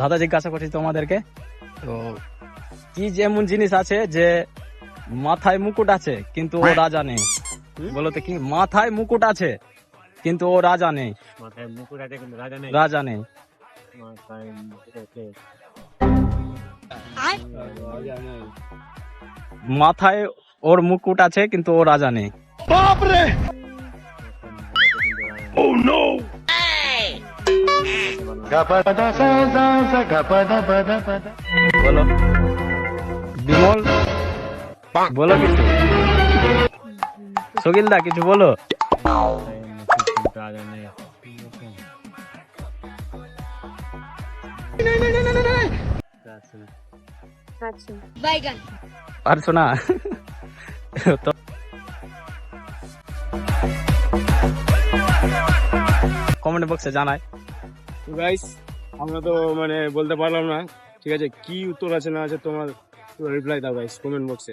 দাদা জিজ্ঞাসা করছি তোমাদেরকে। তো কি যেমন জিনিস আছে যে মাথায় মুকুট আছে কিন্তু ও রাজা নেই। বলো তো কি? মাথায় মুকুট আছে কিন্তু ও রাজা নেই। মাথায় মুকুট আছে কিন্তু রাজা নেই। রাজা নেই। মাথায় মুকুট আছে। মাথায় ওর মুকুট আছে কিন্তু ও রাজা নেই। বলো। বিমল বলো কিছু সকিলদা কিছু বলো পারছ না তো কমেন্ট বক্সে জানায় গাইস আমরা তো মানে বলতে পারলাম না। ঠিক আছে, কি উত্তর আছে না আছে তোমার রিপ্লাই দাও গাইস কমেন্ট বক্সে